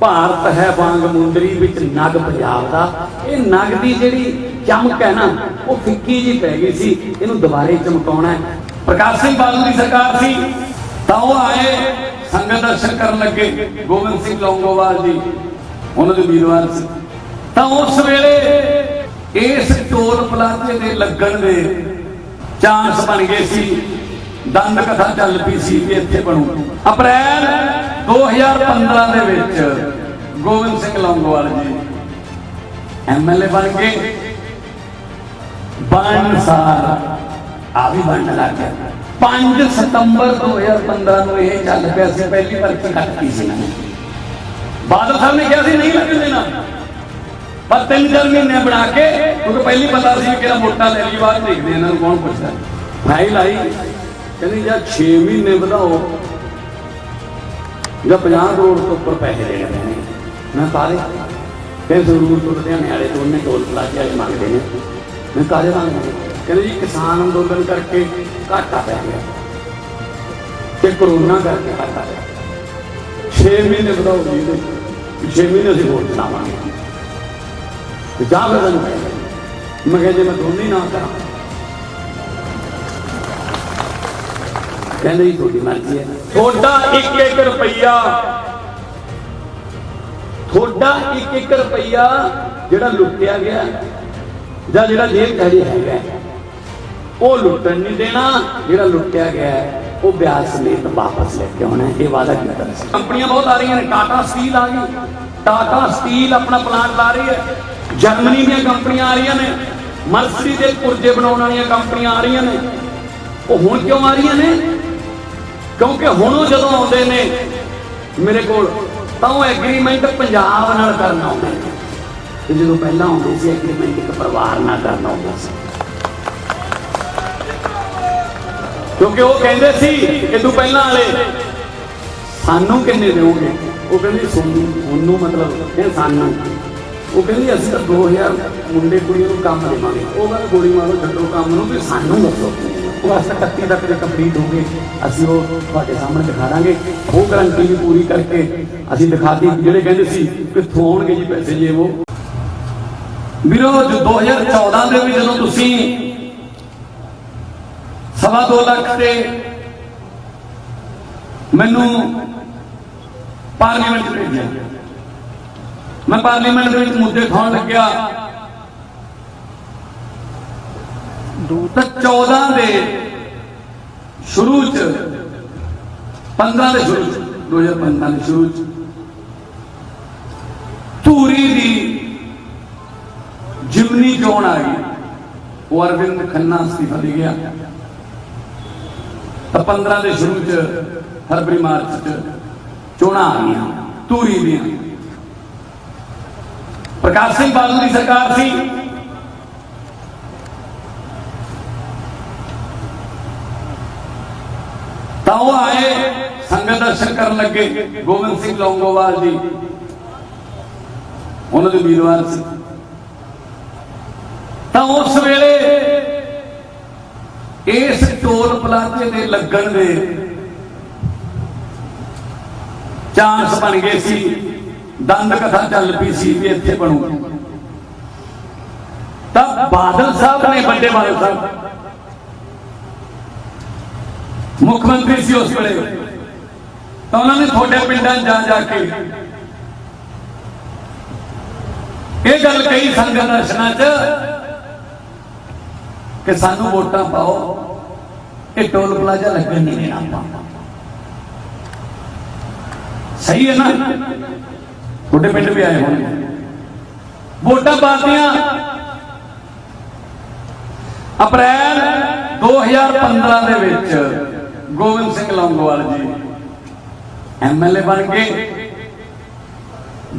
ਭਾਰਤ ਹੈ ਵਾਂਗ ਮੁੰਦਰੀ ਵਿੱਚ ਨਗ ਪੰਜਾਬ ਦਾ। ਇਹ ਨਗ ਦੀ ਜਿਹੜੀ ਚਮਕ ਹੈ ਨਾ, ਉਹ ਫਿੱਕੀ ਜੀ ਪੈ ਗਈ ਸੀ। ਇਹਨੂੰ ਦੁਬਾਰੇ ਚਮਕਾਉਣਾ ਹੈ। ਪ੍ਰਕਾਸ਼ ਸਿੰਘ ਬਾਦਲ ਦੀ ਸਰਕਾਰ ਸੀ। ਤਾਂ ਉਹ ਆਏ, ਸੰਗਤ ਦਰਸ਼ਨ ਕਰਨ ਲੱਗੇ। ਗੋਬਿੰਦ ਸਿੰਘ ਲੌਂਗੋਵਾਲ ਜੀ, ਉਹਨਾਂ ਦੇ ਉਮੀਦਵਾਰ ਸੀ। ਤਾਂ ਉਸ ਵੇਲੇ ਇਸ ਟੋਲ ਪਲਾਜ਼ੇ ਦੇ ਲੱਗਣ ਦੇ ਚਾਂਸ ਬਣ ਗਏ ਸੀ। ਦੰਦ ਕਥਾ ਚੱਲ ਪਈ ਸੀ ਵੀ ਇੱਥੇ ਬਣੂ। ਅਪ੍ਰੈਲ 2015 ਦੇ ਵਿੱਚ ਗੋਬਿੰਦ ਸਿੰਘ ਲੌਂਗੋਵਾਲ ਜੀ ਐਮਐਲਏ ਬਣ ਗਏ ਬਣ ਸਾਰ ਆ ਵੀ ਬਣਨ ਲੱਗ ਗਿਆ। 5 ਸਤੰਬਰ 2015 ਨੂੰ ਇਹ ਚੱਲ ਪਿਆ ਸੀ, ਪਹਿਲੀ ਵਾਰ ਕੀ ਕੱਟਤੀ ਸੀ ਬਾਦਲ ਸਾਹਿਬ ਨੇ ਕਿਹਾ ਸੀ, ਨਹੀਂ ਲੱਗਣ ਦੇਣਾ। ਪਰ ਤਿੰਨ ਚਾਰ ਮਹੀਨੇ ਬਣਾ ਕੇ, ਕਿਉਂਕਿ ਪਹਿਲੀ ਪਤਾ ਸੀ ਕਿਹੜਾ ਮੋਟਾ ਲੈ ਲਈ, ਬਾਅਦ ਦੇਖਦੇ ਇਹਨਾਂ ਨੂੰ ਕੌਣ ਪੁੱਛਦਾ। ਫਾਈਲ ਆਈ, ਕਹਿੰਦੀ, ਯਾਰ 6 ਮਹੀਨੇ ਵਧਾਓ। ਜਾਂ 50 ਕਰੋੜ ਤੋਂ ਉੱਪਰ ਪੈਸੇ ਲੈ ਪੈਣੇ ਮੈਂ ਸਾਰੇ ਫਿਰ ਜ਼ਰੂਰ ਤੋਂ ਲੁਧਿਆਣੇ ਵਾਲੇ ਦੋਨੇ ਟੋਲ ਪਲਾਜ਼ੇ ਵਾਲੇ ਮੰਗਦੇ ਨੇ। ਮੈਂ ਕਾਲੇ ਮੰਗਦੇ ਕਹਿੰਦੇ ਜੀ, ਕਿਸਾਨ ਅੰਦੋਲਨ ਕਰਕੇ ਘਾਟਾ ਪੈ ਗਿਆ। ਤੇ ਕਰੋਨਾ ਕਰਕੇ ਘਾਟਾ ਪਿਆ 6 ਮਹੀਨੇ ਵਧਾਓ ਜੀ ਇਹਦੇ। 6 ਮਹੀਨੇ ਅਸੀਂ ਵੋਟ ਚਲਾਵਾਂਗੇ ਤੇ ਜਾ ਫਿਰ ਮੈਂ ਕਿਹਾ ਜੇ ਮੈਂ ਦੋਨੇ ਹੀ ਨਾ ਕਰਾਂ ਕਹਿੰਦੇ ਜੀ ਤੁਹਾਡੀ ਮਰਜ਼ੀ ਹੈ। ਤੁਹਾਡਾ 1 1 ਰੁਪਈਆ। ਤੁਹਾਡਾ 1 1 ਰੁਪਈਆ ਜਿਹੜਾ ਲੁੱਟਿਆ ਗਿਆ ਜਾਂ ਜਿਹੜਾ ਜੇਲ੍ਹ ਚ ਹੈਗਾ ਉਹ ਲੁੱਟਣ ਨਹੀਂ ਦੇਣਾ, ਜਿਹੜਾ ਲੁੱਟਿਆ ਗਿਆ ਉਹ ਵਿਆਜ ਸਮੇਤ ਵਾਪਸ ਲੈ ਕੇ ਆਉਣਾ ਇਹ ਵਾਅਦਾ ਕੀਤਾ ਸੀ? ਕੰਪਨੀਆਂ ਬਹੁਤ ਆ ਰਹੀਆਂ ਨੇ, ਟਾਟਾ ਸਟੀਲ ਆ ਗਈ। ਟਾਟਾ ਸਟੀਲ ਆਪਣਾ ਪਲਾਂਟ ਲਾ ਰਹੀ ਹੈ। ਜਰਮਨੀ ਦੀਆਂ ਕੰਪਨੀਆਂ ਆ ਰਹੀਆਂ ਨੇ ਮਰਸੀ ਦੇ ਪੁਰਜੇ ਬਣਾਉਣ ਵਾਲੀਆਂ ਕੰਪਨੀਆਂ ਆ ਰਹੀਆਂ ਨੇ। ਉਹ ਹੁਣ ਕਿਉਂ ਆ ਰਹੀਆਂ ਨੇ? ਕਿਉਂਕਿ ਹੁਣ ਉਹ ਜਦੋਂ ਆਉਂਦੇ ਨੇ ਮੇਰੇ ਕੋਲ, ਤਾਂ ਉਹ ਐਗਰੀਮੈਂਟ ਪੰਜਾਬ ਨਾਲ ਕਰਨ ਆਉਂਦੇ ਨੇ। ਤੇ ਜਦੋਂ ਪਹਿਲਾਂ ਆਉਂਦੇ ਸੀ ਐਗਰੀਮੈਂਟ ਇੱਕ ਪਰਿਵਾਰ ਨਾਲ ਕਰਨ ਆਉਂਦਾ ਸੀ। ਕਿਉਂਕਿ ਉਹ ਕਹਿੰਦੇ ਸੀ ਕਿ ਤੂੰ ਪਹਿਲਾਂ ਵਾਲੇ, ਸਾਨੂੰ ਕਿੰਨੇ ਦੇਵੋਗੇ ਉਹ ਕਹਿੰਦੇ, ਸੋਨੂੰ ਉਹਨੂੰ ਮਤਲਬ ਇਹ ਸਾਨੂੰ। ਉਹ ਕਹਿੰਦੀ, ਅਸੀਂ ਤਾਂ 2000 ਮੁੰਡੇ ਕੁੜੀਆਂ ਨੂੰ ਕੰਮ ਦੇਵਾਂਗੇ। ਉਹ ਕਹਿੰਦਾ ਗੋਲੀ ਮਾਰੋ ਛੱਡੋ ਕੰਮ ਨੂੰ, ਵੀ ਸਾਨੂੰ ਦੱਸੋ। ਉਹ ਅਸਾਂ 31 ਤੱਕ ਦੇ ਕੰਪਲੀਟ ਹੋ ਗਏ ਅਸੀਂ ਉਹ ਤੁਹਾਡੇ ਸਾਹਮਣੇ ਦਿਖਾ ਦਾਂਗੇ। ਉਹ ਗਰੰਟੀ ਵੀ ਪੂਰੀ ਕਰਕੇ ਅਸੀਂ ਦਿਖਾਤੀ ਜਿਹੜੇ ਕਹਿੰਦੇ ਸੀ ਕਿੱਥੋਂ ਆਉਣਗੇ ਜੀ ਪੈਸੇ ਜੇ ਉਹ। ਵੀਰੋ 2014 ਦੇ ਵਿੱਚ ਜਦੋਂ ਤੁਸੀਂ ਸਵਾ ਦੋ ਲੱਖ ਤੇ ਮੈਨੂੰ ਪਾਰਲੀਮੈਂਟ 'ਚ ਭੇਜਿਆ। ਮੈਂ ਪਾਰਲੀਮੈਂਟ ਦੇ ਵਿੱਚ ਮੁੱਦੇ ਖਾਣ ਲੱਗਿਆ। ਤਾਂ 14 ਦੇ ਸ਼ੁਰੂ ਚ 15 ਦੇ ਸ਼ੁਰੂ ਚ 2015 ਦੇ ਸ਼ੁਰੂ ਚ। ਧੂਰੀ ਦੀ ਜਿਮਨੀ ਚੋਣ ਆਈ? ਉਹ ਅਰਵਿੰਦ ਖੰਨਾ ਅਸਤੀਫਾ ਦੇ ਗਿਆ। ਤਾਂ 15 ਦੇ ਸ਼ੁਰੂ ਚ, ਫਰਵਰੀ, ਮਾਰਚ ਚ ਚੋਣਾਂ ਆ ਗਈਆਂ, ਧੂਰੀ ਦੀਆਂ। ਪ੍ਰਕਾਸ਼ ਸਿੰਘ ਬਾਦਲ ਦੀ ਸਰਕਾਰ ਸੀ। ਤਾਂ ਉਹ ਆਏ ਸੰਗਤ ਦਰਸ਼ਨ ਕਰਨ ਲੱਗੇ, ਗੋਬਿੰਦ ਸਿੰਘ ਲੌਂਗੋਵਾਲ ਜੀ। ਉਹਨਾਂ ਦੇ ਉਮੀਦਵਾਰ ਸੀ। ਤਾਂ ਉਸ ਵੇਲੇ ਇਸ ਟੋਲ ਪਲਾਜ਼ੇ ਦੇ ਲੱਗਣ ਦੇ ਚਾਂਸ ਬਣ ਗਏ ਸੀ। ਦੰਦ ਕਥਾ ਚੱਲ ਪਈ ਸੀ ਵੀ ਇੱਥੇ ਬਣੂ। ਤਾਂ ਬਾਦਲ ਸਾਹਿਬ ਨੇ, ਵੱਡੇ ਬਾਦਲ ਸਾਹਿਬ ਮੁੱਖ ਮੰਤਰੀ ਸੀ ਉਸ ਵੇਲੇ। ਤਾਂ ਉਹਨਾਂ ਨੇ ਤੁਹਾਡੇ ਪਿੰਡਾਂ ਜਾ ਜਾ ਕੇ ਇਹ ਗੱਲ ਕਹੀ ਸੰਗਤ ਦਰਸ਼ਨਾਂ 'ਚ ਕਿ ਸਾਨੂੰ ਵੋਟਾਂ ਪਾਓ, ਇਹ ਟੋਲ ਪਲਾਜ਼ਾ ਲੱਗਣ ਨਹੀਂ ਦੇਣਾ ਆਪਾਂ। ਸਹੀ ਹੈ ਨਾ? ਤੁਹਾਡੇ ਪਿੰਡ ਵੀ ਆਏ ਹੋਣਗੇ। ਵੋਟਾਂ ਪਾਤੀਆਂ। ਅਪ੍ਰੈਲ 2015 ਦੇ ਵਿੱਚ ਗੋਬਿੰਦ ਸਿੰਘ ਲੌਂਗੋਵਾਲ ਜੀ ਐਮਐਲਏ ਬਣ ਗਏ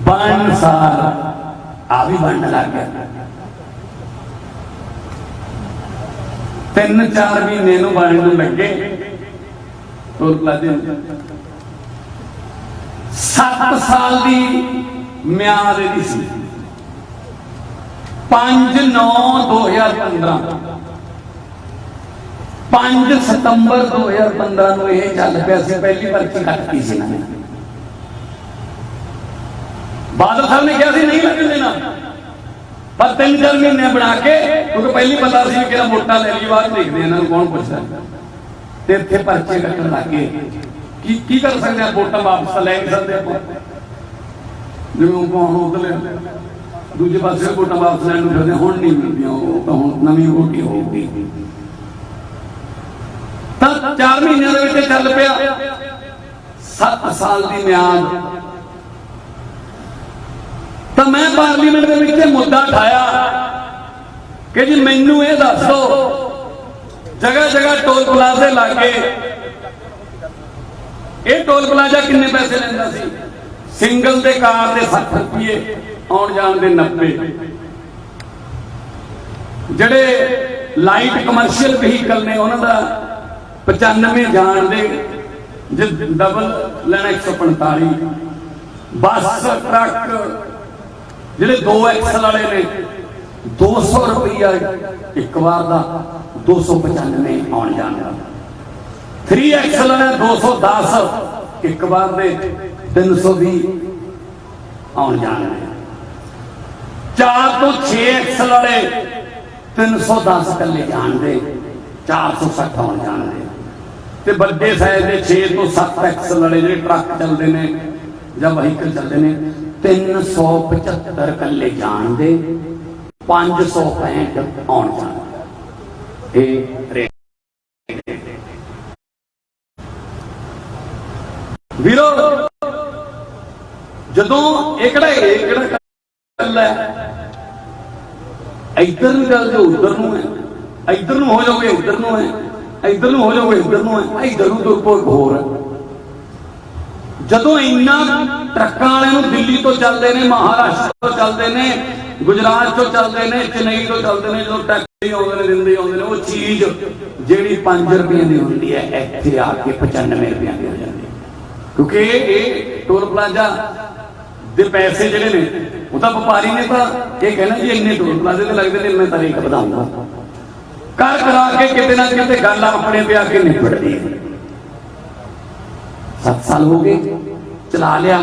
ਬਣ ਸਾਰ ਆ ਵੀ ਬਣਨ ਲੱਗ ਗਿਆ। ਤਿੰਨ ਚਾਰ ਮਹੀਨੇ ਨੂੰ ਬਣਨ ਨੂੰ ਲੱਗੇ ਟੋਲ ਪਲਾਜ਼ੇ 7 ਸਾਲ ਦੀ ਮਿਆਦ ਇਹਦੀ ਸੀ। 5 9 2015 5 ਸਤੰਬਰ 2015 ਨੂੰ ਇਹ ਚੱਲ ਪਿਆ ਸੀ, ਪਹਿਲੀ ਵਾਰ ਕੀ ਕੱਟਤੀ ਸੀ ਇਹਨਾਂ ਬਾਦਲ ਸਾਹਿਬ ਨੇ ਕਿਹਾ ਸੀ, ਨਹੀਂ ਲੱਗਣ ਦੇਣਾ। ਪਰ ਤਿੰਨ ਚਾਰ ਮਹੀਨੇ ਬਣਾ ਕੇ, ਕਿਉਂਕਿ ਪਹਿਲੀ ਪਤਾ ਸੀ ਕਿ ਵੋਟਾਂ ਲੈ ਲਈ, ਬਾਅਦ ਦੇਖਦੇ ਇਹਨਾਂ ਨੂੰ ਕੌਣ ਪੁੱਛਦਾ। ਤੇ ਇੱਥੇ ਪਰਚੇ ਕੱਟਣ ਲੱਗੇ ਕੀ ਕੀ ਕਰ ਸਕਦੇ ਆ? ਵੋਟਾਂ ਵਾਪਸ ਲੈ ਸਕਦੇ ਆਪਾਂ। ਜਿਵੇਂ ਉਹ ਕੌਣ ਉਧਰਲੇ ਦੂਜੇ ਪਾਸੇ ਵੋਟਾਂ ਵਾਪਸ ਲੈਣ ਨੂੰ ਫਿਰਦੇ ਹੁਣ ਨਹੀਂ ਮਿਲਦੀਆਂ ਉਹ ਤਾਂ ਹੁਣ ਨਵੀਂ ਵੋਟੀ ਹੋਊਗੀ। 4 ਮਹੀਨਿਆਂ ਦੇ ਵਿੱਚ ਚੱਲ ਪਿਆ। 7 ਸਾਲ ਦੀ ਮਿਆਦ। ਤਾਂ ਮੈਂ ਪਾਰਲੀਮੈਂਟ ਦੇ ਵਿੱਚ ਮੁੱਦਾ ਉਠਾਇਆ ਕਿ ਜੀ ਮੈਨੂੰ ਇਹ ਦੱਸੋ, ਜਗ੍ਹਾ ਜਗ੍ਹਾ ਟੋਲ ਪਲਾਜ਼ੇ ਲਾਗੇ ਇਹ ਟੋਲ ਪਲਾਜ਼ਾ ਕਿੰਨੇ ਪੈਸੇ ਲੈਂਦਾ ਸੀ? ਸਿੰਗਲ ਦੇ ਕਾਰ ਦੇ 60 ਰੁਪਏ, ਆਉਣ ਜਾਣ ਦੇ 90 ਜਿਹੜੇ ਲਾਈਟ ਕਮਰਸ਼ੀਅਲ ਵਹੀਕਲ ਨੇ ਉਹਨਾਂ ਦਾ 95 ਜਾਣ ਦੇ ਜੇ ਡਬਲ ਲੈਣਾ 145 ਬੱਸ, ਟਰੱਕ, ਜਿਹੜੇ 2 ਐਕਸਲ ਵਾਲੇ ਨੇ 200 ਰੁਪਈਆ ਇੱਕ ਵਾਰ ਦਾ 295 ਆਉਣ ਜਾਣ ਦਾ। 3 ਐਕਸਲ ਵਾਲੇ 210 ਇੱਕ ਵਾਰ ਦੇ 320 ਆਉਣ ਜਾਣ ਦੇ। 4 ਤੋਂ 6 ਐਕਸਲ ਵਾਲੇ 310 ਕੱਲੇ ਜਾਣ ਦੇ 460 ਆਉਣ ਜਾਣ ਦੇ। ਤੇ ਵੱਡੇ ਸਾਹਿਬ ਦੇ 6 ਤੋਂ 7 ਐਕਸਲ ਲੜੇ ਜਿਹੜੇ ਟਰੱਕ ਚੱਲਦੇ ਨੇ, ਜਾਂ ਵਹੀਕਲ ਚੱਲਦੇ ਨੇ 375 ਕੱਲੇ ਜਾਣ ਦੇ 565 ਆਉਣ ਜਾਣ ਦੇ। ਇਹ ਰੇਟ। ਵੀਰੋ, ਜਦੋਂ ਇਹ ਕਿਹੜਾ ਇਹ ਕਿਹੜਾ ਗੱਲ ਹੈ? ਇੱਧਰ ਨੂੰ ਚੱਲ ਜਾਓ, ਉੱਧਰ ਨੂੰ ਹੈ। ਇੱਧਰ ਨੂੰ ਹੋ ਜਾਓਗੇ ਉੱਧਰ ਨੂੰ ਹੈ। ਇੱਧਰ ਨੂੰ ਹੋ ਜਾਓਗੇ ਇੱਧਰ ਨੂੰ ਹੈ ਇੱਧਰ ਨੂੰ ਤੁਰ ਪੋ ਹੋਰ। ਹੈ ਜਦੋਂ ਇੰਨਾ ਟਰੱਕਾਂ ਵਾਲਿਆਂ ਨੂੰ ਦਿੱਲੀ ਤੋਂ ਚੱਲਦੇ ਨੇ, ਮਹਾਰਾਸ਼ਟਰ ਤੋਂ ਚੱਲਦੇ ਨੇ, ਗੁਜਰਾਤ ਤੋਂ ਚੱਲਦੇ ਨੇ, ਚੇਨਈ ਤੋਂ ਚੱਲਦੇ ਨੇ, ਜਦੋਂ ਟੈਕਸੀ ਆਉਂਦੇ ਨੇ, ਦਿੰਦੇ ਆਉਂਦੇ ਨੇ, ਉਹ ਚੀਜ਼ ਜਿਹੜੀ 5 ਰੁਪਏ ਦੀ ਹੁੰਦੀ ਹੈ, ਇੱਥੇ ਆ ਕੇ 95 ਰੁਪਏ ਦੀ ਹੋ ਜਾਂਦੀ ਹੈ। ਕਿਉਂਕਿ ਇਹ- ਟੋਲ ਪਲਾਜ਼ਾ ਦੇ ਪੈਸੇ ਜਿਹੜੇ ਨੇ, ਉਹ ਤਾਂ ਵਪਾਰੀ ਨੇ ਤਾਂ ਇਹ ਕਹਿਣਾ ਜੀ, ਇੰਨੇ ਟੋਲ ਪਲਾਜ਼ੇ ਤੇ ਲੱਗਦੇ ਨੇ, ਮੈਂ ਤਾਂ ਰੇਟ ਵਧਾਉਂਗਾ ਕਰ ਕਰਾ ਕੇ ਕਿਤੇ ਨਾ ਕਿਤੇ ਗੱਲ ਆਪਣੇ ਤੇ ਆ ਕੇ ਨਿਪਟਦੀ ਹੈ। 7 ਸਾਲ ਹੋ ਗਏ, ਚਲਾ ਲਿਆ।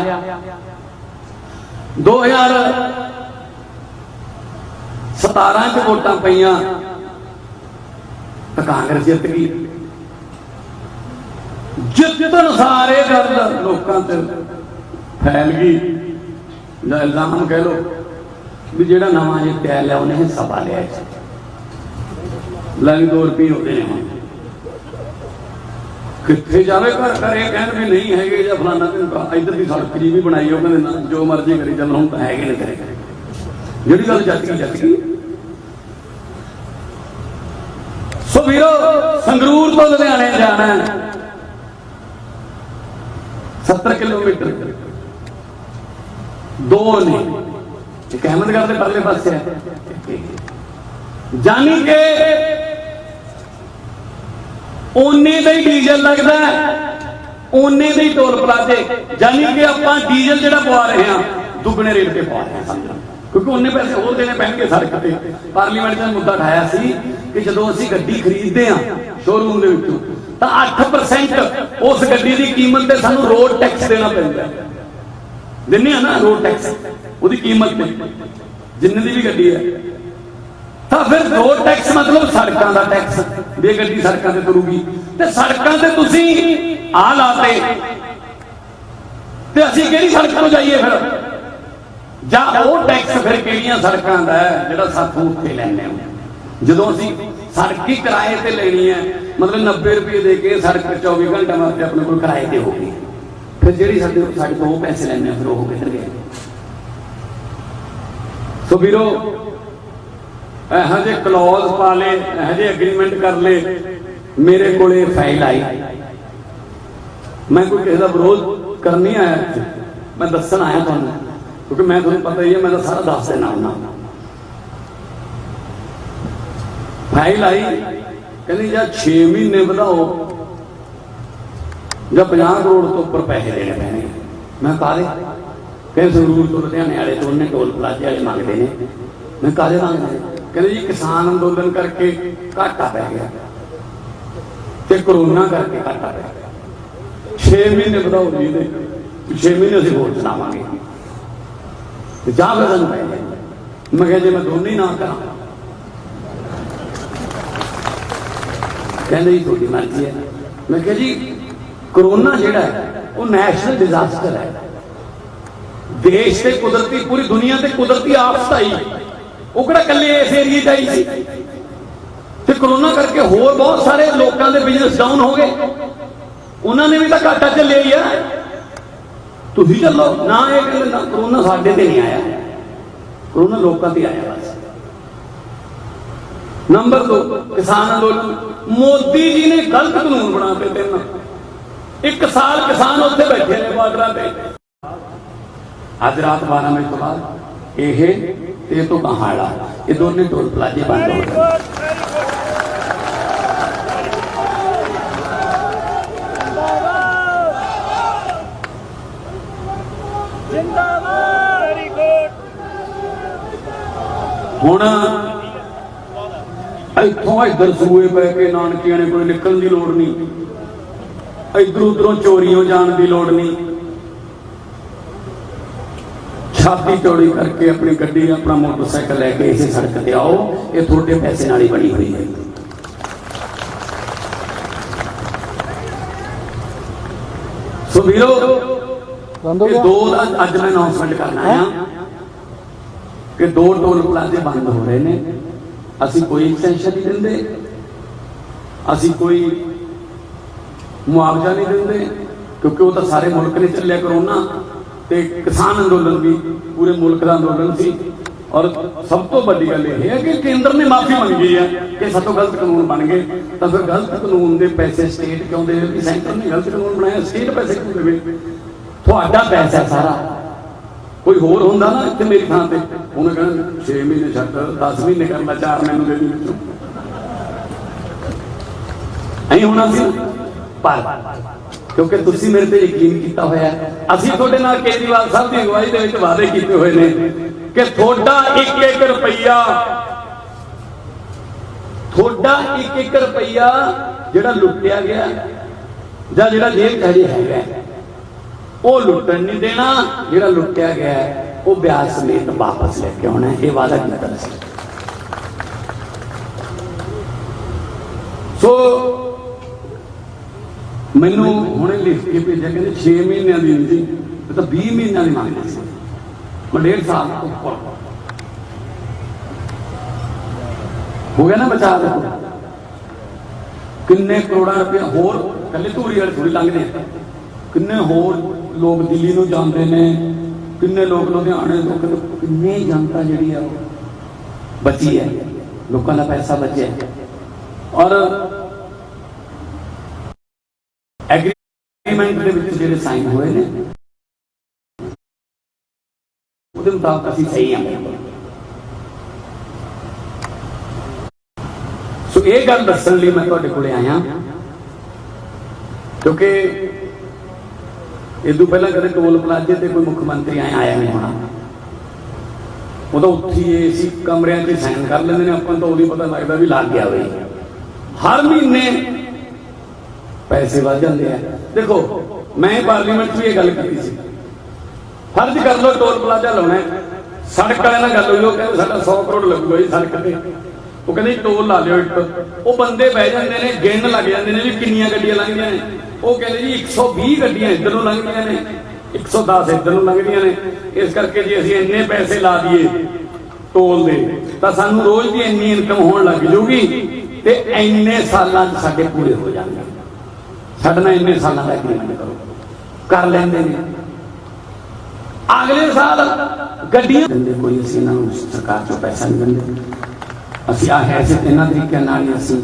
2017 ਚ ਵੋਟਾਂ ਪਈਆਂ, ਤਾਂ ਕਾਂਗਰਸ ਜਿੱਤ ਗਈ। ਜਿੱਤਣ ਸਾਰੇ ਗੱਲ ਲੋਕਾਂ ਤੇ ਫੈਲ ਗਈ। ਜਾਂ ਇਲਜ਼ਾਮ ਕਹਿ ਲੋ ਵੀ ਜਿਹੜਾ ਨਵਾਂ ਜਿੱਤਿਆ ਲਿਆ, ਉਹਨੇ ਹਿੱਸਾ ਪਾ ਲਿਆ ਲੈ ਵੀ 2 ਰੁਪਏ ਹੁੰਦੇ ਨੇ। ਕਿੱਥੇ ਜਾਵੇ ਘਰ ਘਰੇ ਕਹਿਣ ਵੀ ਨਹੀਂ ਹੈਗੇ ਜਾਂ ਫਲਾਣਾ ਤੇ ਇੱਧਰ ਦੀ ਸੜਕ ਜੀ ਵੀ ਬਣਾਈ ਉਹ ਕਹਿੰਦੇ ਨਾ ਜੋ ਮਰਜ਼ੀ ਕਰੀ ਚੱਲ ਹੁਣ ਤਾਂ ਹੈਗੇ ਨੇ ਕਰੇ ਜਿਹੜੀ ਗੱਲ ਜੱਤ ਗਈ ਸੋ ਵੀਰੋ, ਸੰਗਰੂਰ ਤੋਂ ਲੁਧਿਆਣੇ ਜਾਣਾ ਹੈ। 70 ਕਿਲੋਮੀਟਰ। ਦੋ ਨੇ। ਇੱਕ ਅਹਿਮਦਗੜ੍ਹ ਦੇ ਪਰਲੇ ਪਾਸੇ ਹੈ। ਜਾਨੀ ਕਿ ਓਨੇ ਦਾ ਹੀ ਡੀਜ਼ਲ ਲੱਗਦਾ ਹੈ, ਓਨੇ ਹੀ ਟੋਲ ਪਲਾਜ਼ੇ। ਜਾਨੀ ਕਿ ਆਪਾਂ ਡੀਜ਼ਲ ਜਿਹੜਾ ਪਵਾ ਰਹੇ ਹਾਂ ਦੁੱਗਣੇ ਰੇਟ ਤੇ ਪਵਾ ਰਹੇ ਹਾਂ। ਕਿਉਂਕਿ ਉਹਨੇ ਪੈਸੇ ਹੋਰ ਦੇਣੇ ਪੈਣਗੇ ਸੜਕ ਤੇ। ਪਾਰਲੀਮੈਂਟ ਦਾ ਮੁੱਦਾ ਉਠਾਇਆ ਸੀ ਕਿ ਜਦੋਂ ਅਸੀਂ ਗੱਡੀ ਖਰੀਦਦੇ ਹਾਂ ਸ਼ੋਰੂਮ ਦੇ ਵਿੱਚੋਂ ਤਾਂ 8% ਉਸ ਗੱਡੀ ਦੀ ਕੀਮਤ ਤੇ ਸਾਨੂੰ ਰੋਡ ਟੈਕਸ ਦੇਣਾ ਪੈਂਦਾ ਹੈ। ਦਿੰਨੇ ਆ ਨਾ ਰੋਡ ਟੈਕਸ ਉਹਦੀ ਕੀਮਤ ਤੇ। ਜਿੰਨੇ ਦੀ ਵੀ ਗੱਡੀ ਹੈ ਤਾਂ ਫਿਰ ਦੋ ਟੈਕਸ ਮਤਲਬ ਸੜਕਾਂ ਦਾ ਟੈਕਸ ਵੀ ਗੱਡੀ ਸੜਕਾਂ ਤੇ ਤੁਰੂਗੀ, ਤੇ ਸੜਕਾਂ ਤੇ ਤੁਸੀਂ ਆ ਲਾਤੇ। ਤੇ ਅਸੀਂ ਕਿਹੜੀ ਸੜਕ ਤੋਂ ਜਾਈਏ ਫਿਰ? ਜਾਂ ਉਹ ਟੈਕਸ ਫਿਰ ਕਿਹੜੀਆਂ ਸੜਕਾਂ ਦਾ ਜਿਹੜਾ ਸਾਥੋਂ ਉੱਥੇ ਲੈਣੇ ਆ ਜਦੋਂ ਅਸੀਂ ਸੜਕ ਹੀ ਕਿਰਾਏ ਤੇ ਲੈਣੀ ਹੈ, ਮਤਲਬ 90 ਰੁਪਏ ਦੇ ਕੇ ਸੜਕ 24 ਘੰਟੇ ਵਾਸਤੇ ਆਪਣੇ ਕੋਲ ਕਿਰਾਏ ਤੇ ਹੋਊਗੀ ਫਿਰ ਜਿਹੜੀ ਸਾਡੇ ਸਾਡੇ ਤੋਂ ਉਹ ਪੈਸੇ ਲੈਣੇ ਆ ਫਿਰ ਉਹ ਕਿੱਧਰ ਗਏ? ਸੋ ਵੀਰੋ ਇਹੋ ਜਿਹੇ ਕਲੌਜ਼ ਪਾ ਲੇ ਇਹੋ ਜਿਹੇ ਐਗਰੀਮੈਂਟ ਕਰ ਲੇ ਮੇਰੇ ਕੋਲੇ ਫਾਈਲ ਆਈ। ਮੈਂ ਕੋਈ ਕਿਸੇ ਦਾ ਵਿਰੋਧ ਕਰਨ ਨਹੀਂ ਆਇਆ ਇੱਥੇ। ਮੈਂ ਦੱਸਣ ਆਇਆ ਤੁਹਾਨੂੰ, ਕਿਉਂਕਿ ਮੈਂ ਤੁਹਾਨੂੰ ਪਤਾ ਹੀ ਹੈ, ਮੈਂ ਤਾਂ ਸਾਰਾ ਦੱਸ ਦੇਣਾ ਹੁੰਦਾ। ਫਾਈਲ ਆਈ, ਕਹਿੰਦੀ ਜਾਂ 6 ਮਹੀਨੇ ਵਧਾਓ, ਜਾਂ 50 ਕਰੋੜ ਤੋਂ ਉੱਪਰ ਪੈਸੇ ਦੇਣੇ ਪੈਣਗੇ ਮੈਂ ਕਾਹਦੇ? ਕਹਿੰਦੇ ਸੰਗਰੂਰ ਤੋਂ ਲੁਧਿਆਣੇ ਵਾਲੇ ਤੋਂ, ਉਹਨੇ ਟੋਲ ਪਲਾਜ਼ੇ ਵਾਲੇ ਮੰਗਦੇ ਨੇ। ਮੈਂ ਕਾਹਦੇ ਮੰਗਦੇ? ਕਹਿੰਦੇ ਜੀ ਕਿਸਾਨ ਅੰਦੋਲਨ ਕਰਕੇ ਘਾਟਾ ਪੈ ਗਿਆ ਤੇ ਕਰੋਨਾ ਕਰਕੇ ਘਾਟਾ ਪੈ ਗਿਆ। 6 ਮਹੀਨੇ ਵਧਾਓ ਜੀ ਦੇ 6 ਮਹੀਨੇ ਅਸੀਂ ਹੋਰ ਚਲਾਵਾਂਗੇ ਤੇ ਜਾ ਫਿਰ ਪੈ ਜਾਏ। ਮੈਂ ਕਿਹਾ ਜੇ ਮੈਂ ਦੋਨੇ ਹੀ ਨਾ ਕਰਾਂ। ਕਹਿੰਦੇ ਜੀ ਤੁਹਾਡੀ ਮਰਜ਼ੀ ਹੈ। ਮੈਂ ਕਿਹਾ ਜੀ, ਕਰੋਨਾ ਜਿਹੜਾ ਹੈ, ਉਹ ਨੈਸ਼ਨਲ ਡਿਜ਼ਾਸਟਰ ਹੈ। ਦੇਸ਼ ਤੇ ਕੁਦਰਤੀ, ਪੂਰੀ ਦੁਨੀਆ ਤੇ ਕੁਦਰਤੀ ਆਫਤ ਆਈ। ਉਹ ਕਿਹੜਾ ਇਕੱਲੇ ਇਸ ਏਰੀਏ 'ਚ ਆਈ ਸੀ। ਤੇ ਕਰੋਨਾ ਕਰਕੇ ਹੋਰ ਬਹੁਤ ਸਾਰੇ ਲੋਕਾਂ ਦੇ ਬਿਜ਼ਨਸ ਡਾਊਨ ਹੋ ਗਏ। ਉਹਨਾਂ ਨੇ ਵੀ ਤਾਂ ਘਾਟਾ ਚੱਲਿਆ ਹੀ ਆ। ਤੁਸੀਂ ਚੱਲੋ, ਨਾ ਇਹ ਕਹਿੰਦੇ ਨਾ ਕਰੋਨਾ ਸਾਡੇ ਤੇ ਨਹੀਂ ਆਇਆ। ਕਰੋਨਾ ਲੋਕਾਂ ਤੇ ਆਇਆ ਬਸ। ਨੰਬਰ 2 ਕਿਸਾਨ ਅੰਦੋਲਨ। ਮੋਦੀ ਜੀ ਨੇ ਗਲਤ ਕਾਨੂੰਨ ਬਣਾ ਕੇ ਤਿੰਨ। ਇੱਕ ਸਾਲ ਕਿਸਾਨ ਉੱਥੇ ਬੈਠੇ ਨੇ ਬਾਰਡਰਾਂ ਤੇ। ਅੱਜ ਰਾਤ 12 ਵਜੇ ਤੋਂ ਬਾਅਦ ਇਹ ਤੇ ਤੋਂ ਕਹਾੜਾ ਇਹ ਦੋਨੇ ਟੋਲ ਪਲਾਜ਼ੇ ਬੰਦ ਹੋ ਗਏ। ਹੁਣ ਇੱਥੋਂ ਇੱਧਰ ਸੂਏ ਪੈ ਕੇ ਨਾਨਕਿਆਂ ਨੇ ਕੋਈ ਨਿਕਲਣ ਦੀ ਲੋੜ ਨਹੀਂ। ਇੱਧਰ ਉਧਰੋਂ ਚੋਰੀਆਂ ਜਾਣ ਦੀ ਲੋੜ ਨਹੀਂ। ਛਾਤੀ ਚੌੜੀ ਕਰਕੇ ਆਪਣੀ ਗੱਡੀ ਆਪਣਾ ਮੋਟਰਸਾਈਕਲ ਲੈ ਕੇ ਇਸੇ ਸੜਕ ਤੇ ਆਓ। ਇਹ ਤੁਹਾਡੇ ਪੈਸੇ ਨਾਲ ਹੀ ਬਣੀ ਹੋਈ ਹੈ। ਸੋ ਵੀਰੋ ਇਹ ਦੋ ਦਾ ਅੱਜ ਮੈਂ ਅਨਾਉਂਸਮੈਂਟ ਕਰਨਾ ਆ ਕਿ ਦੋ ਟੋਲ ਪਲਾਜ਼ੇ ਬੰਦ ਹੋ ਰਹੇ ਨੇ। ਅਸੀਂ ਕੋਈ ਐਕਸਟੈਂਸ਼ਨ ਨਹੀਂ ਦਿੰਦੇ। ਅਸੀਂ ਕੋਈ ਮੁਆਵਜ਼ਾ ਨਹੀਂ ਦਿੰਦੇ। ਕਿਉਂਕਿ ਉਹ ਤਾਂ ਸਾਰੇ ਮੁਲਕ ਨੇ ਚੱਲਿਆ ਕਰੋਨਾ। ਤੇ ਕਿਸਾਨ ਅੰਦੋਲਨ ਵੀ, ਪੂਰੇ ਮੁਲਕ ਦਾ ਅੰਦੋਲਨ ਸੀ। ਔਰ ਸਭ ਤੋਂ ਵੱਡੀ ਗੱਲ ਇਹ ਹੈ ਕਿ ਕੇਂਦਰ ਨੇ ਮਾਫੀ ਮੰਗੀ ਹੈ ਕਿ ਸਾਤੋਂ ਗਲਤ ਕਾਨੂੰਨ ਬਣ ਗਏ। ਤਾਂ ਫਿਰ ਗਲਤ ਕਾਨੂੰਨ ਦੇ ਪੈਸੇ ਸਟੇਟ ਕਿਉਂ ਦੇਵੇ ਕਿ ਸੈਂਟਰ ਨੇ ਗਲਤ ਕਾਨੂੰਨ ਬਣਾਇਆ ਸਟੇਟ ਪੈਸੇ ਕਿਉਂ ਦੇਵੇ? ਤੁਹਾਡਾ ਪੈਸਾ ਸਾਰਾ। ਕੋਈ ਹੋਰ ਹੁੰਦਾ ਨਾ ਇੱਥੇ ਮੇਰੀ ਥਾਂ ਤੇ? ਉਹਨੇ ਕਹਿਣਾ 6 ਮਹੀਨੇ ਛੱਡ 10 ਮਹੀਨੇ ਕਰ ਲੈ 4 ਮੈਨੂੰ ਦੇ ਦੇ। ਵਿੱਚੋਂ ਐਂ ਹੋਣਾ ਸੀ ਪਰ ਕਿਉਂਕਿ ਤੁਸੀਂ ਮੇਰੇ ਤੇ ਯਕੀਨ ਕੀਤਾ ਹੋਇਆ ਅਸੀਂ ਤੁਹਾਡੇ ਨਾਲ ਕੇਜਰੀਵਾਲ ਸਾਹਿਬ ਦੀ ਅਗਵਾਈ ਦੇ ਵਿੱਚ ਵਾਅਦੇ ਕੀਤੇ ਹੋਏ ਨੇ ਕਿ ਤੁਹਾਡਾ 1-1 ਰੁਪਈਆ, ਤੁਹਾਡਾ 1-1 ਰੁਪਈਆ ਜਿਹੜਾ ਲੁੱਟਿਆ ਗਿਆ ਜਾਂ ਜਿਹੜਾ ਜੇਲ੍ਹ 'ਚ ਹਜੇ ਹੈਗਾ ਉਹ ਲੁੱਟਣ ਨਹੀਂ ਦੇਣਾ, ਜਿਹੜਾ ਲੁੱਟਿਆ ਗਿਆ ਉਹ ਵਿਆਜ ਸਮੇਤ ਵਾਪਸ ਲੈ ਕੇ ਆਉਣਾ ਇਹ ਵਾਅਦਾ ਕੀਤਾ ਸੀ ਸੋ ਮੈਨੂੰ ਹੁਣੇ ਲਿਖ ਕੇ ਭੇਜਿਆ, ਕਹਿੰਦੇ 6 ਮਹੀਨਿਆਂ ਦੀ ਨਹੀਂ ਤਾਂ 20 ਮਹੀਨਿਆਂ ਦੀ ਮੰਗਦੇ ਸੀ। ਮੈਂ ਡੇਢ ਸਾਲ ਉੱਪਰ। ਹੋ ਗਿਆ ਨਾ ਬਚਾ ਦੇਖੋ ਕਿੰਨੇ ਕਰੋੜਾਂ ਰੁਪਏ ਹੋਰ ਕੱਲੇ ਧੂਰੀ ਵਾਲੇ ਥੋੜੀ ਲੰਘਦੇ ਆ। ਕਿੰਨੇ ਹੋਰ ਲੋਕ ਦਿੱਲੀ ਨੂੰ ਜਾਂਦੇ ਨੇ, ਕਿੰਨੇ ਲੋਕ ਲੁਧਿਆਣੇ ਤੋਂ ਕਿੰਨੇ- ਕਿੰਨੀ ਜਨਤਾ ਜਿਹੜੀ ਆ ਉਹ ਬਚੀ ਹੈ। ਲੋਕਾਂ ਦਾ ਪੈਸਾ ਬਚਿਆ। ਔਰ ਐਗਰੀਮੈਂਟ ਦੇ ਵਿੱਚ ਜਿਹੜੇ ਸਾਈਨ ਹੋਏ ਨੇ, ਉਹਦੇ ਮੁਤਾਬਕ ਅਸੀਂ ਸਹੀ ਹਾਂ ਸੋ ਇਹ ਗੱਲ ਦੱਸਣ ਲਈ ਮੈਂ ਤੁਹਾਡੇ ਕੋਲੇ ਆਇਆ। ਕਿਉਂਕਿ ਇਦੋਂ ਪਹਿਲਾਂ ਕਦੇ ਟੋਲ ਪਲਾਜ਼ੇ ਤੇ ਕੋਈ ਮੁੱਖ ਮੰਤਰੀ ਆਇਆ ਆਇਆ ਨਹੀਂ ਹੋਣਾ। ਉਹ ਤਾਂ ਉੱਥੇ ਹੀ ਏਸੀ ਕਮਰਿਆਂ 'ਚ ਸਾਈਨ ਕਰ ਲੈਂਦੇ ਨੇ। ਆਪਾਂ ਨੂੰ ਤਾਂ ਉਹਦੀ ਪਤਾ ਲੱਗਦਾ ਵੀ ਲੱਗ ਗਿਆ ਬਈ। ਹਰ ਮਹੀਨੇ ਪੈਸੇ ਵੱਧ ਜਾਂਦੇ ਆ। ਦੇਖੋ, ਮੈਂ ਪਾਰਲੀਮੈਂਟ 'ਚ ਵੀ ਇਹ ਗੱਲ ਕੀਤੀ ਸੀ। ਫਰਜ਼ ਕਰ ਲਓ, ਟੋਲ ਪਲਾਜ਼ਾ ਲਾਉਣਾ ਸੜਕ ਵਾਲਿਆਂ ਨਾਲ ਗੱਲ ਹੋਈ, ਉਹ ਕਹਿੰਦੇ ਸਾਡਾ 100 ਕਰੋੜ ਲੱਗੂਗਾ ਜੀ ਸੜਕ ਤੇ। ਉਹ ਕਹਿੰਦੇ ਜੀ, ਟੋਲ ਲਾ ਲਿਓ ਇੱਕ। ਉਹ ਬੰਦੇ ਬਹਿ ਜਾਂਦੇ ਨੇ, ਗਿਣ ਲੱਗ ਜਾਂਦੇ ਨੇ ਵੀ ਕਿੰਨੀਆਂ ਗੱਡੀਆਂ ਲੰਘਦੀਆਂ ਨੇ। ਉਹ ਕਹਿੰਦੇ ਜੀ 120 ਗੱਡੀਆਂ ਇੱਧਰ ਨੂੰ। ਲੰਘਦੀਆਂ ਨੇ 110 ਇੱਧਰ ਨੂੰ ਲੰਘਦੀਆਂ ਨੇ। ਇਸ ਕਰਕੇ ਜੇ ਅਸੀਂ ਇੰਨੇ ਪੈਸੇ ਲਾ ਦਈਏ ਟੋਲ ਦੇ। ਤਾਂ ਸਾਨੂੰ ਰੋਜ਼ ਦੀ ਇੰਨੀ ਇਨਕਮ ਹੋਣ ਲੱਗ ਜੂਗੀ ਤੇ ਇੰਨੇ ਸਾਲਾਂ 'ਚ ਸਾਡੇ ਪੂਰੇ ਹੋ ਜਾਣਗੇ। ਸਾਡੇ ਨਾਲ ਇੰਨੇ ਸਾਲਾਂ ਦਾ ਐਗਰੀਮੈਂਟ ਕਰੋ? ਕਰ ਲੈਂਦੇ ਨੇ। ਅਗਲੇ ਸਾਲ ਗੱਡੀਆਂ ਦਿੰਦੇ ਕੋਈ ਅਸੀਂ ਇਹਨਾਂ ਨੂੰ ਸਰਕਾਰ ਚੋਂ ਪੈਸਾ ਨਹੀਂ ਦਿੰਦੇ। ਅਸੀਂ ਆ ਹੈ ਇਹਨਾਂ ਤਰੀਕਿਆਂ ਨਾਲ ਹੀ ਅਸੀਂ